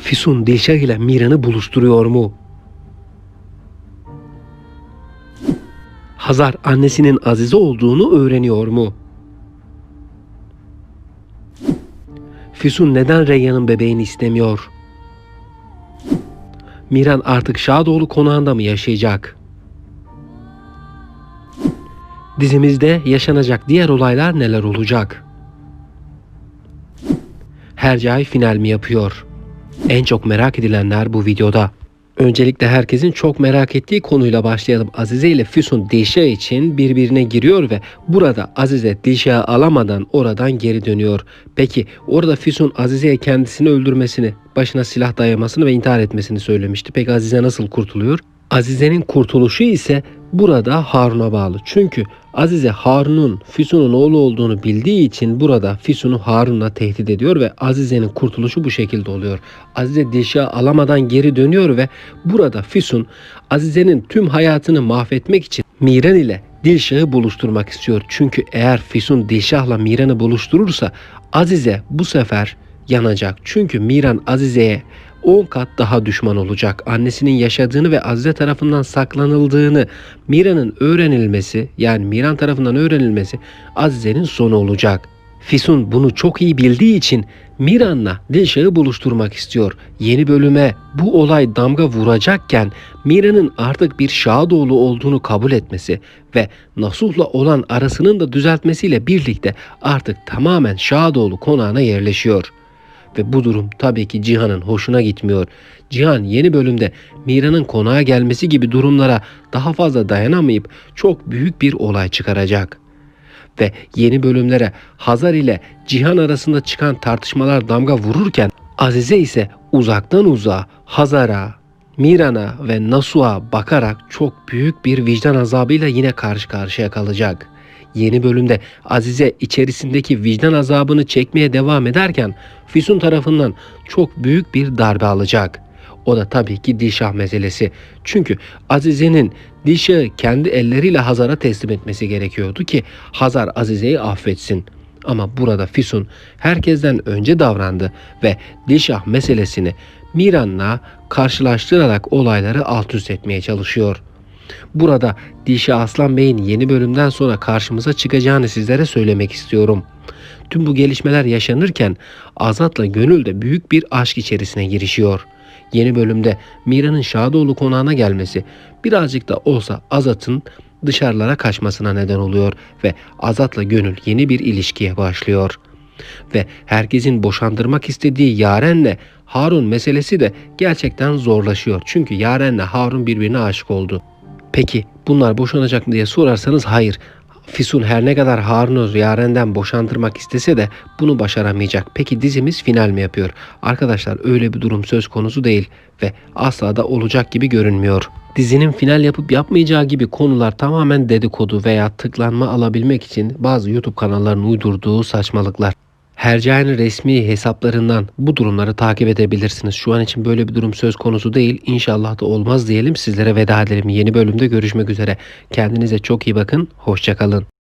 Füsun Dilşah ile Miran'ı buluşturuyor mu? Hazar annesinin Azize olduğunu öğreniyor mu? Füsun neden Reyyan'ın bebeğini istemiyor? Miran artık Şadoğlu konağında mı yaşayacak? Dizimizde yaşanacak diğer olaylar neler olacak? Hercai final mi yapıyor? En çok merak edilenler bu videoda. Öncelikle herkesin çok merak ettiği konuyla başlayalım. Azize ile Füsun Dilşah için birbirine giriyor ve burada Azize Dilşah'ı alamadan oradan geri dönüyor. Peki orada Füsun Azize'ye kendisini öldürmesini, başına silah dayamasını ve intihar etmesini söylemişti. Peki Azize nasıl kurtuluyor? Azize'nin kurtuluşu ise burada Harun'a bağlı. Çünkü Azize Harun'un Füsun'un oğlu olduğunu bildiği için burada Füsun'u Harun'la tehdit ediyor ve Azize'nin kurtuluşu bu şekilde oluyor. Azize Dilşah'ı alamadan geri dönüyor ve burada Füsun Azize'nin tüm hayatını mahvetmek için Miran ile Dilşah'ı buluşturmak istiyor. Çünkü eğer Füsun Dilşah'la Miran'ı buluşturursa Azize bu sefer yanacak. Çünkü Miran Azize'ye 10 kat daha düşman olacak. Annesinin yaşadığını ve Azize tarafından saklanıldığını Mira'nın öğrenilmesi yani Miran tarafından öğrenilmesi Azize'nin sonu olacak. Fisun bunu çok iyi bildiği için Miran'la Dilşah'ı buluşturmak istiyor. Yeni bölüme bu olay damga vuracakken Mira'nın artık bir Şadoğlu olduğunu kabul etmesi ve Nasuh'la olan arasının da düzeltmesiyle birlikte artık tamamen Şadoğlu konağına yerleşiyor. Ve bu durum tabii ki Cihan'ın hoşuna gitmiyor. Cihan yeni bölümde Mira'nın konağa gelmesi gibi durumlara daha fazla dayanamayıp çok büyük bir olay çıkaracak. Ve yeni bölümlere Hazar ile Cihan arasında çıkan tartışmalar damga vururken Azize ise uzaktan uzağa Hazar'a, Miran'a ve Nasuh'a bakarak çok büyük bir vicdan azabıyla yine karşı karşıya kalacak. Yeni bölümde Azize içerisindeki vicdan azabını çekmeye devam ederken Füsun tarafından çok büyük bir darbe alacak. O da tabii ki Dilşah meselesi. Çünkü Azize'nin Dilşah'ı kendi elleriyle Hazar'a teslim etmesi gerekiyordu ki Hazar Azize'yi affetsin. Ama burada Füsun herkesten önce davrandı ve Dilşah meselesini Miran'la karşılaştırarak olayları alt üst etmeye çalışıyor. Burada Dişi Aslan Bey'in yeni bölümden sonra karşımıza çıkacağını sizlere söylemek istiyorum. Tüm bu gelişmeler yaşanırken Azat'la Gönül de büyük bir aşk içerisine girişiyor. Yeni bölümde Mira'nın Şadoğlu konağına gelmesi birazcık da olsa Azat'ın dışarılara kaçmasına neden oluyor ve Azat'la Gönül yeni bir ilişkiye başlıyor. Ve herkesin boşandırmak istediği Yaren'le Harun meselesi de gerçekten zorlaşıyor. Çünkü Yaren'le Harun birbirine aşık oldu. Peki bunlar boşanacak mı diye sorarsanız hayır. Fisun her ne kadar Harun'u Yaren'den boşandırmak istese de bunu başaramayacak. Peki dizimiz final mi yapıyor? Arkadaşlar öyle bir durum söz konusu değil ve asla da olacak gibi görünmüyor. Dizinin final yapıp yapmayacağı gibi konular tamamen dedikodu veya tıklanma alabilmek için bazı YouTube kanallarının uydurduğu saçmalıklar. Hercai'nin resmi hesaplarından bu durumları takip edebilirsiniz. Şu an için böyle bir durum söz konusu değil. İnşallah da olmaz diyelim. Sizlere veda edelim. Yeni bölümde görüşmek üzere. Kendinize çok iyi bakın. Hoşçakalın.